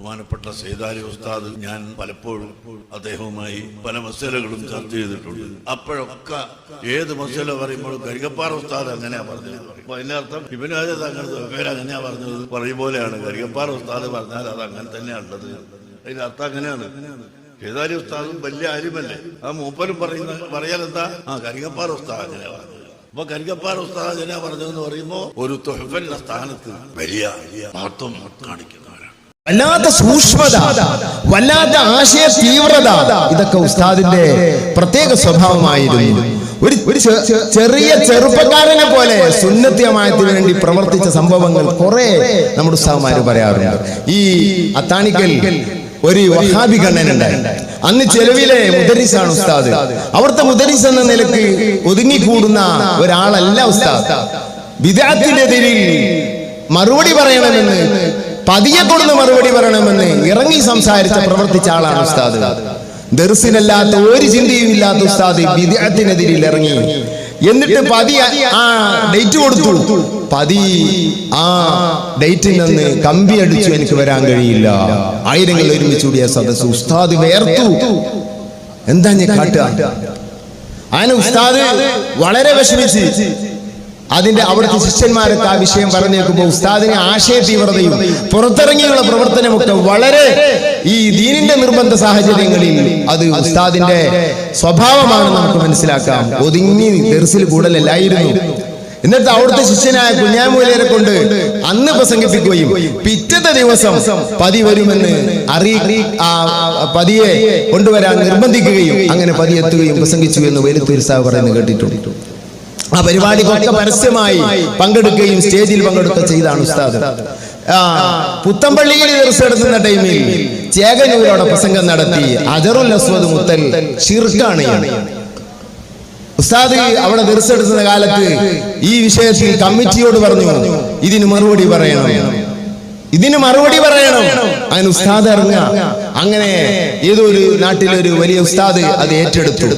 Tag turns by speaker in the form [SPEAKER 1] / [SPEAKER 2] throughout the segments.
[SPEAKER 1] ബഹുമാനപ്പെട്ട സേതാരി ഉസ്താദ് ഞാൻ പലപ്പോഴും അദ്ദേഹവുമായി പല മസലകളും ചർച്ച ചെയ്തിട്ടുണ്ട്. അപ്പോഴൊക്കെ ഏത് മസല പറയുമ്പോഴും കരികപ്പാറ ഉസ്താദ് അങ്ങനെയാ പറഞ്ഞത്. അപ്പൊ അതിന്റെ അർത്ഥം ഇവനാജ് അങ്ങനെയാ പറഞ്ഞത്. പറയും പോലെയാണ് കരികപ്പാറ ഉസ്താദ് പറഞ്ഞാൽ അത് അങ്ങനെ തന്നെയാണുള്ളത് അതിന്റെ അർത്ഥം അങ്ങനെയാണ്. സേതാരി ഉസ്താദും വലിയ ആരുമല്ലേ ആ മൂപ്പരും പറയുന്ന പറയാൻ എന്താ? ആ കരികപ്പാറ ഉസ്താദ് അങ്ങനെയാ പറഞ്ഞത്. അപ്പൊ കരികപ്പാറ ഉസ്താദ് അങ്ങനെയാ പറഞ്ഞതെന്ന് പറയുമ്പോ ഒരു തൊഹഫന്റെ സ്ഥാനത്ത് വലിയ മഹത്വം കാണിക്കുന്നവരാണ്
[SPEAKER 2] വല്ലാത്ത സൂക്ഷ്മത വല്ലാത്ത ആശയ തീവ്രത ഇതൊക്കെ ഉസ്താദിന്റെ പ്രത്യേക സ്വഭാവമായിരുന്നു. ഒരു ചെറിയ ചെറുപ്പക്കാരനെ പോലെ സുന്നത്യമായതിനു വേണ്ടി പ്രവർത്തിച്ച സംഭവങ്ങൾ കുറെ നമ്മുടെ ഉസ്താദ്മാര് പറയാറുണ്ട്. ഈ അത്താണിക്കൽ ഒരു വഹാബി കണ്ണനുണ്ടായിരുന്നു അന്ന് ചെലവിലെ മുദരിസാണ് ഉസ്താദ്. അവിടുത്തെ മുദരിസ് എന്ന നിലയ്ക്ക് ഒതുങ്ങിക്കൂടുന്ന ഒരാളല്ല ഉസ്താദ്. വിദാത്തിനെതിരിൽ മറുപടി പറയണമെന്ന് പതിയെ കൊടുന്ന് മറുപടി പറയണമെന്ന് ഇറങ്ങി സംസാരിച്ച പ്രവർത്തിച്ച ആളാണ് ഉസ്താദ്. ദർസിനല്ലാത്ത ഒരു ചിന്തയും ഇല്ലാത്ത ഉസ്താദ് വിദ്യാർത്ഥിനെതിരിൽ ഇറങ്ങി. എന്നിട്ട് പതി ആ ഡേറ്റ് കൊടുത്തു. പതി ആ ഡേറ്റിൽ നിന്ന് കമ്പി അടിച്ചു എനിക്ക് വരാൻ കഴിയില്ല. ആയിരങ്ങൾ ഒരുമിച്ച് കൂടിയ സദസ് ഉസ്താദ് വേർത്തു. എന്താ ഞാൻ കാട്ടുക? അങ്ങനെ ഉസ്താദ് വളരെ വിഷമിച്ച് അതിന്റെ അവിടുത്തെ ശിഷ്യന്മാരൊക്കെ ആ വിഷയം പറഞ്ഞേക്കുമ്പോൾ ഉസ്താദിനെ ആശയ തീവ്രതയും പുറത്തിറങ്ങിയുള്ള പ്രവർത്തനമൊക്കെ വളരെ ഈ ദീനിന്റെ നിർബന്ധ സാഹചര്യങ്ങളിൽ അത് ഉസ്താദിന്റെ സ്വഭാവമാണ് നമുക്ക് മനസ്സിലാക്കാം. ഒതുങ്ങി ദർസിൽ കൂടലല്ലായിരുന്നു എന്നിട്ട് അവിടുത്തെ ശിഷ്യനായ കുഞ്ഞാമൂലരെ കൊണ്ട് അന്ന് പ്രസംഗിപ്പിക്കുകയും പിറ്റത്തെ ദിവസം പതി വരുമെന്ന് അറി പതിയെ കൊണ്ടുവരാൻ നിർബന്ധിക്കുകയും അങ്ങനെ പതി എത്തുകയും പ്രസംഗിച്ചു എന്ന് വേലുത്തീർസാവ് പറയുന്നത് കേട്ടിട്ടുണ്ട്. ആ പരിപാടിക്കൊക്കെ പരസ്യമായി പങ്കെടുക്കുകയും സ്റ്റേജിൽ പങ്കെടുക്കുക ചെയ്താണ് ഉസ്താദ്. പുത്തമ്പള്ളിയിൽ എടുക്കുന്ന ടൈമിൽ ചേകനൂരോടെ പ്രസംഗം നടത്തി അജറുൽ അസ്വദ് മുത്തൽ ഷിർക്കാണ്. ഉസ്താദ് അവിടെ എടുക്കുന്ന കാലത്ത് ഈ വിഷയത്തിൽ കമ്മിറ്റിയോട് പറഞ്ഞു ഇതിന് മറുപടി പറയണം. ഇതിന് മറുപടി പറയണം. അങ്ങനെ ഉസ്താദ് ഇറങ്ങുക അങ്ങനെ ഏതോ ഒരു നാട്ടിലൊരു വലിയ ഉസ്താദ് അത് ഏറ്റെടുത്തു.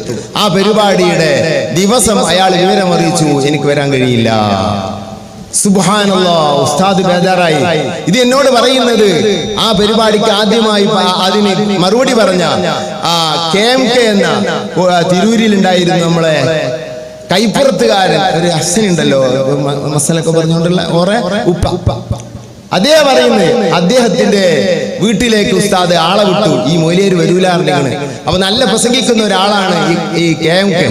[SPEAKER 2] ആ പരിപാടിയുടെ ദിവസം അയാൾ വിവരം അറിയിച്ചു എനിക്ക് വരാൻ കഴിയില്ല. സുബ്ഹാനല്ലാ ഉസ്താദ് ബേജാറായി. ഇത് എന്നോട് പറയുന്നത് ആ പരിപാടിക്ക് ആദ്യമായി അതിന് മറുപടി പറഞ്ഞ ആ കെ എം കെ എന്ന തിരൂരിൽ ഉണ്ടായിരുന്നു നമ്മളെ കൈപ്പുറത്തുകാരൻ ഒരു അച്ഛനുണ്ടല്ലോ മസലൊക്കെ പറഞ്ഞുകൊണ്ടുള്ള ഓറെ ഉപ്പ ഉപ്പ. അതേ പറയുന്നത് അദ്ദേഹത്തിന്റെ വീട്ടിലേക്ക് ഉസ്താദ് ആളെ വിട്ടു. ഈ മൊയിലേര് വരൂലാറിലാണ് അപ്പൊ നല്ല പ്രസംഗിക്കുന്ന ഒരാളാണ് ഈ- കെ എം കെ.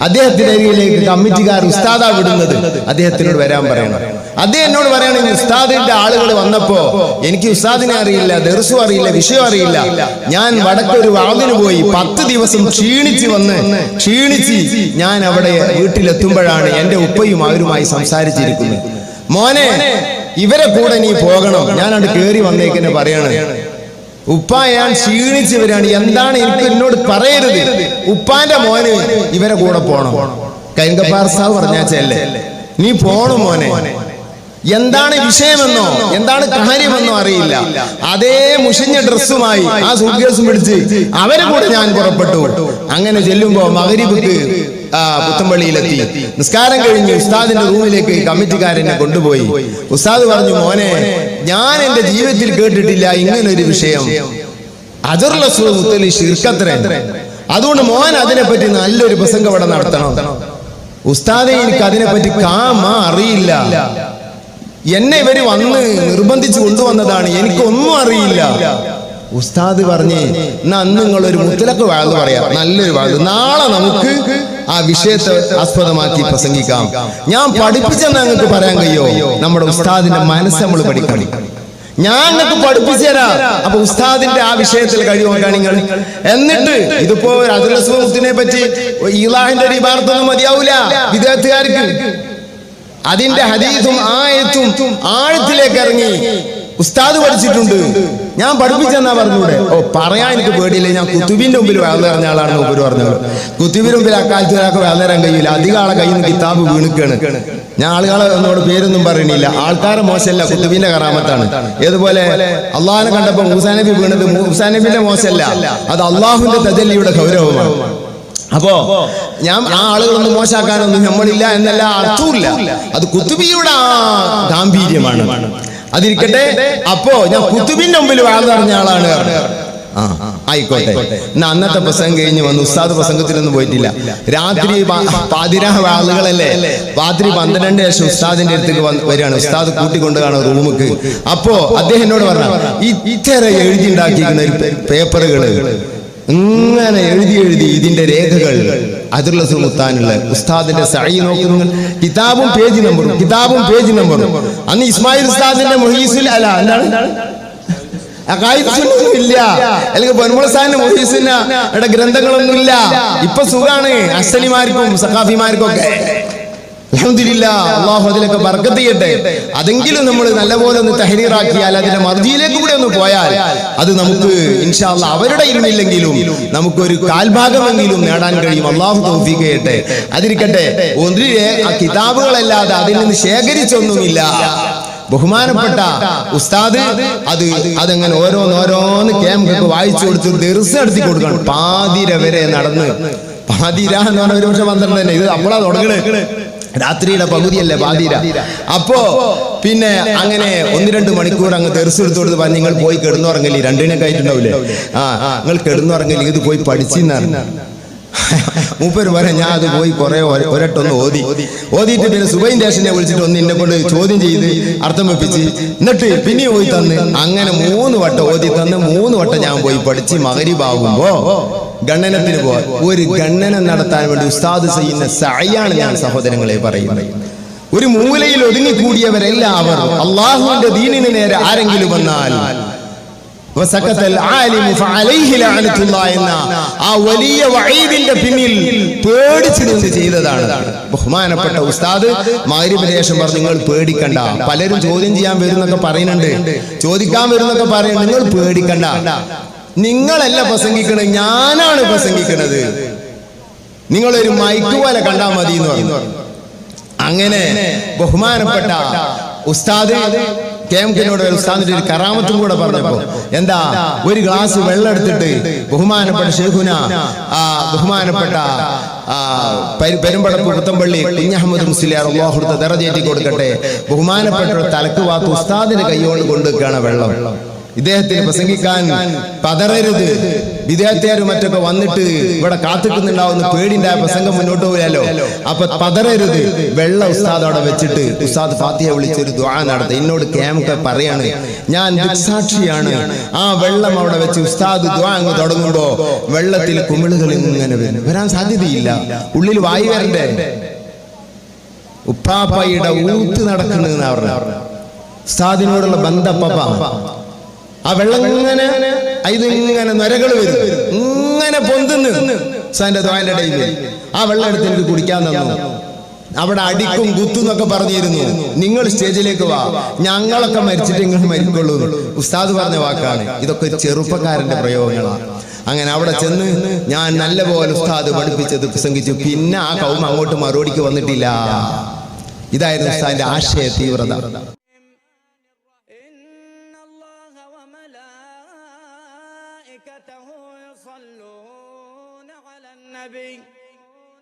[SPEAKER 2] അദ്ദേഹത്തിന്റെ അരികിലേക്ക് കമ്മിറ്റിക്കാർ ഉസ്താദാ വിടുന്നത് അദ്ദേഹത്തിനോട് വരാൻ പറയണം. അദ്ദേഹം എന്നോട് പറയണെങ്കിൽ ഉസ്താദിന്റെ ആളുകൾ വന്നപ്പോ എനിക്ക് ഉസ്താദിനെ അറിയില്ല ദർസും അറിയില്ല വിഷയം അറിയില്ല. ഞാൻ വടക്കൊരു വാതിന് പോയി പത്ത് ദിവസം ക്ഷീണിച്ച് വന്ന് ക്ഷീണിച്ച് ഞാൻ അവിടെ വീട്ടിലെത്തുമ്പോഴാണ് എന്റെ ഉപ്പയും അവരുമായി സംസാരിച്ചിരിക്കുന്നത്. മോനെ ഇവരെ കൂടെ നീ പോകണം. ഞാനവിടെ കേറി വന്നേക്കെന്നെ പറയണേ. ഉപ്പ ഞാൻ ക്ഷീണിച്ച് വരികയാണ് എന്താണ് എനിക്ക് എന്നോട് പറയരുത്. ഉപ്പാന്റെ മോനെ ഇവരെ കൂടെ പോണം. കരിങ്കപ്പാർ സാവ് പറഞ്ഞാച്ചല്ലേ നീ പോണു മോനെ. എന്താണ് വിഷയമെന്നോ എന്താണ് കാര്യമെന്നോ അറിയില്ല. അതേ മുഷിഞ്ഞ ഡ്രസ്സുമായി ആ സൂട്ട്കേസും പിടിച്ച് അവരെ കൂടെ ഞാൻ പുറപ്പെട്ടു. അങ്ങനെ ചെല്ലുമ്പോ മകരിബുക്ക് ആ പുത്തമ്പള്ളിയിലെത്തി. നിസ്കാരം കഴിഞ്ഞ് ഉസ്താദിന്റെ റൂമിലേക്ക് കമ്മിറ്റിക്കാരനെ കൊണ്ടുപോയി. ഉസ്താദ് പറഞ്ഞു മോനെ ഞാൻ എന്റെ ജീവിതത്തിൽ കേട്ടിട്ടില്ല ഇങ്ങനെ ഒരു വിഷയം അജറുള്ള അതുകൊണ്ട് മോൻ അതിനെപ്പറ്റി നല്ലൊരു പ്രസംഗം ഇവിടെ നടത്തണം. ഉസ്താദെ എനിക്ക് അതിനെപ്പറ്റി കാമ അറിയില്ല. എന്നെ ഇവർ വന്ന് നിർബന്ധിച്ചു കൊണ്ടുവന്നതാണ്. എനിക്കൊന്നും അറിയില്ല. ഉസ്താദ് പറഞ്ഞ് എന്നാ അന്ന് നിങ്ങൾ ഒരു മുത്തലക്ക് വാഴ പറയാം. നല്ലൊരു വാഴ നാളെ നമുക്ക് ആ വിഷയത്തെ ആസ്പദമാക്കി പ്രസംഗിക്കാം. ഞാൻ പഠിപ്പിച്ചെന്ന് നിങ്ങൾക്ക് പറയാൻ കഴിയോ? നമ്മുടെ ഉസ്താദിന്റെ മനസ്സ് നമ്മൾ പഠിക്കണം. ഞാൻ നിങ്ങൾക്ക് പഠിപ്പിച്ചു അപ്പൊ ഉസ്താദിന്റെ ആ വിഷയത്തിൽ കഴിവ് നിങ്ങൾ എന്നിട്ട് ഇതിപ്പോ അതിനെ പറ്റി ഈലാഹിന്റെ ഒരു ഇബാർത്തൊന്നും മതിയാവൂല. വിദ്യാർത്ഥികാർക്ക്. അതിന്റെ ഹദീസും ആയത്തും ആഴത്തിലേക്ക് ഇറങ്ങി. ഉസ്താദ് പഠിച്ചിട്ടുണ്ട്. ഞാൻ പഠിപ്പിച്ചെന്നാ പറഞ്ഞൂടെ? ഓ പറയാൻ എനിക്ക് പേടിയില്ല. ഞാൻ കുത്തുബിന്റെ മുമ്പിൽ വേളറിഞ്ഞ ആളാണ് ഉപരി പറഞ്ഞത്. കുത്തുബിന്റെ മുമ്പിൽ അക്കാലത്ത് ഒരാൾക്ക് വേളരാൻ കഴിയില്ല. അധികം ആളെ കയ്യിൽ നിന്ന് കിതാബ് വീണുക്കാണ്. ഞാൻ ആളുകളെ എന്നോട് പേരൊന്നും പറയണില്ല ആൾക്കാരെ മോശമല്ല കുത്തുബിന്റെ കറാമത്താണ്. ഏതുപോലെ അള്ളാഹിനെ കണ്ടപ്പോ മൂസാനബി വീണത് മൂസാനബിന്റെ മോശമല്ല. അത് അള്ളാഹുവിന്റെ തജല്ലിയുടെ ഗൗരവമാണ്. അപ്പോ ഞാൻ ആ ആളുകളൊന്നും മോശാക്കാനൊന്നും നമ്മളില്ല എന്നല്ല അർത്ഥമില്ല അത് കുത്തുബിയുടെ ആ ഗാംഭീര്യമാണ്. അതിരിക്കട്ടെ? അപ്പോ ഞാൻ കുത്തുബിന്റെ മുമ്പിൽ വാഴ്ന്നു പറഞ്ഞ ആളാണ് ആ ആയിക്കോട്ടെ. എന്നാ അന്നത്തെ പ്രസംഗം കഴിഞ്ഞ് വന്നു ഉസ്താദ് പ്രസംഗത്തിലൊന്നും പോയിട്ടില്ല. രാത്രി പാതിരാ ആളുകളല്ലേ രാത്രി പന്ത്രണ്ട് ശേഷം ഉസ്താദിന്റെ അടുത്തേക്ക് വരികയാണ്. ഉസ്താദ് കൂട്ടിക്കൊണ്ട് കാണും റൂമുക്ക്. അപ്പോ അദ്ദേഹം എന്നോട് പറഞ്ഞു ഇത്ര എഴുതി ഉണ്ടാക്കിയിരിക്കുന്ന പേപ്പറുകൾ പേപ്പറുകൾ ഇങ്ങനെ എഴുതി എഴുതി ഇതിന്റെ രേഖകൾ. അതിലുള്ള സുൽത്താനുള്ള ഉസ്താദിന്റെ സഴി നോക്കുന്നു കിതാബും പേജ് നമ്പറും കിതാബും പേജ് നമ്പറും. അന്ന് ഇസ്മായിൽ ഉസ്താദിന്റെ മൊഹീസുൽ അല്ല എന്താണ്? ഇല്ല. അല്ലെങ്കിൽ പൊന്മുളസാന്റെ മൊഹീസിന്റെ ഗ്രന്ഥങ്ങളൊന്നും ഇല്ല ഇപ്പൊ സുഖാണ്. അശ്വനിമാർക്കും സഖാഫിമാർക്കും ഒക്കെ അള്ളാഹു അതിലൊക്കെ ബർക്കത്ത് ചെയ്യട്ടെ. അതെങ്കിലും നമ്മൾ നല്ലപോലെ ഒന്ന് തഹരീറാക്കിയാൽ അതിന്റെ മർജിയിലേക്ക് കൂടെ ഒന്ന് പോയാൽ അത് നമുക്ക് ഇൻഷാല്ല അവരുടെ ഇരുന്നില്ലെങ്കിലും നമുക്കൊരു കാൽഭാഗമെങ്കിലും നേടാൻ കഴിയും. അള്ളാഹു തൗഫീഖ് അതിരിക്കട്ടെ ഒന്നിലെ ആ കിതാബുകളല്ലാതെ അതിൽ നിന്ന് ശേഖരിച്ചൊന്നുമില്ല. ബഹുമാനപ്പെട്ട ഉസ്താദ് അത് അതങ്ങനെ ഓരോന്നോരോന്ന് ക്യാമ്പൊക്കെ വായിച്ചു കൊടുത്ത് ദിവസം നടത്തി കൊടുക്കണം. പാതിര വരെ നടന്ന് പാതിര എന്ന് പറഞ്ഞ ഒരു പക്ഷെ പന്ത്രണ്ട് തന്നെ. ഇത് നമ്മളാ തുടങ്ങണേ രാത്രിയുടെ പകുതിയല്ലേ പാതിര. അപ്പോ പിന്നെ അങ്ങനെ ഒന്ന് രണ്ട് മണിക്കൂർ അങ്ങ് തെറിച്ചു എടുത്തു കൊടുത്ത് പറഞ്ഞ് നിങ്ങൾ പോയി കിടന്നുറങ്ങല്ലേ? രണ്ടിനൊക്കെ ആയിട്ടുണ്ടാവില്ലേ ആ നിങ്ങൾ കിടന്നുറങ്ങല്ലേ? ഇത് പോയി പഠിച്ചിന്നാണ്. മൂപ്പര് വരെ ഞാൻ അത് പോയി കുറെ ഒരട്ടൊന്ന് ഓതി. ഓതിയിട്ട് പിന്നെ സുബൈൻ ദേശനെ വിളിച്ചിട്ട് ഒന്ന് എന്നെ കൊണ്ട് ചോദ്യം ചെയ്ത് അർത്ഥം വെപ്പിച്ച് എന്നിട്ട് പിന്നെ പോയി തന്ന് അങ്ങനെ മൂന്ന് വട്ടം ഓതി തന്ന് മൂന്ന് വട്ടം ഞാൻ പോയി പഠിച്ച് മകരിബാകുമ്പോ ഗണ്ണനത്തിന് പോവാൻ ഒരു ഗണ്ണനം നടത്താൻ വേണ്ടി ഉസ്താദ് ചെയ്യുന്ന സഅയാണ് ഞാൻ സഹോദരങ്ങളെ പറയുന്നത്. ഒരു മൂലയിൽ ഒതുങ്ങിക്കൂടിയവരെല്ലാവർ അള്ളാഹുവിന്റെ ദീനിന് നേരെ ആരെങ്കിലും വന്നാൽ എന്ന ആ വലിയ പിന്നിൽ പേടിച്ചു നിന്ന് ചെയ്തതാണ്. ബഹുമാനപ്പെട്ട ഉസ്താദ് ശേഷം പറഞ്ഞു നിങ്ങൾ പേടിക്കണ്ട. പലരും ചോദ്യം ചെയ്യാൻ വരുന്നൊക്കെ പറയുന്നുണ്ട്. ചോദിക്കാൻ വരുന്നൊക്കെ പറയുന്നു നിങ്ങൾ പേടിക്കണ്ട. നിങ്ങളല്ല പ്രസംഗിക്കണത് ഞാനാണ് പ്രസംഗിക്കണത്. നിങ്ങളൊരു മൈക്ക് പോലെ കണ്ടാൽ മതി എന്ന് പറഞ്ഞു. അങ്ങനെ ബഹുമാനപ്പെട്ട ഉസ്താദ് കെ എം കെനോട് ഉസ്താദിന്റെ ഒരു കറാമത്തും കൂടെ പറഞ്ഞപ്പോ എന്താ ഒരു ഗ്ലാസ് വെള്ളം എടുത്തിട്ട് ബഹുമാനപ്പെട്ട ഷേഖുന ആ ബഹുമാനപ്പെട്ട പെരുമ്പടപ്പ് പുത്തമ്പള്ളി കുഞ്ഞഹമ്മദ് മുസ്ലിയാർ തെറ ദറജേറ്റി കൊടുക്കട്ടെ. ബഹുമാനപ്പെട്ട തലക്ക് വാത്ത് ഉസ്താദിന്റെ കൈയോട് കൊണ്ടുവെക്കുകയാണ് വെള്ളം. ഇദ്ദേഹത്തിന് പ്രസംഗിക്കാൻ പതറരുത്. വിദേഹത്തേരും മറ്റൊക്കെ വന്നിട്ട് ഇവിടെ കാത്തിക്കുന്നുണ്ടാവുന്ന ആ പ്രസംഗം മുന്നോട്ട് പോയാലോ? അപ്പൊ പതറരുത്. വെള്ള ഉസ്താദ് അവിടെ വെച്ചിട്ട് ഉസ്താദ് ഫാത്തിയെ വിളിച്ചൊരു ദ്വാ നടത്തി എന്നോട് കേമൊക്കെ പറയാണ് ഞാൻ ദൃക്സാക്ഷിയാണ് ആ വെള്ളം അവിടെ വെച്ച് ഉസ്താദ് ദ്വാ അങ്ങ് തുടങ്ങുമ്പോ വെള്ളത്തിൽ കുമിളുകൾ ഇങ്ങനെ വരും. വരാൻ സാധ്യതയില്ല. ഉള്ളിൽ വായു വരണ്ടേ? ഉപ്പാപ്പയുടെ ഊത്ത് നടക്കുന്നതെന്ന് പറഞ്ഞു. ഉസ്താദിനോടുള്ള ബന്ധപ്പ ആ വെള്ളം ഇങ്ങനെ ഇതിങ്ങനെ നരകൾ വരും. ഇങ്ങനെ പൊന്തുന്നു. സാന്റെ ദ്വാന്റെ ഇടയിൽ. ആ വെള്ളം എടുത്ത് എനിക്ക് കുടിക്കാൻ തന്നു. അവിടെ അടിക്കും കുത്തും എന്നൊക്കെ പറഞ്ഞിരുന്നു. നിങ്ങൾ സ്റ്റേജിലേക്ക് വാ. ഞങ്ങളൊക്കെ മരിച്ചിട്ട് നിങ്ങൾ മരിക്കുള്ളൂ ഉസ്താദ് പറഞ്ഞ വാക്കാണ്. ഇതൊക്കെ ചെറുപ്പക്കാരന്റെ പ്രയോഗങ്ങളാണ്. അങ്ങനെ അവിടെ ചെന്ന് ഞാൻ നല്ലപോലെ ഉസ്താദ് പഠിപ്പിച്ചത് പ്രസംഗിച്ചു. പിന്നെ ആ കൗമ അങ്ങോട്ട് മറുപടിക്ക് വന്നിട്ടില്ല. ഇതായിരുന്നു ഉസ്താദിന്റെ ആശയ തീവ്രത.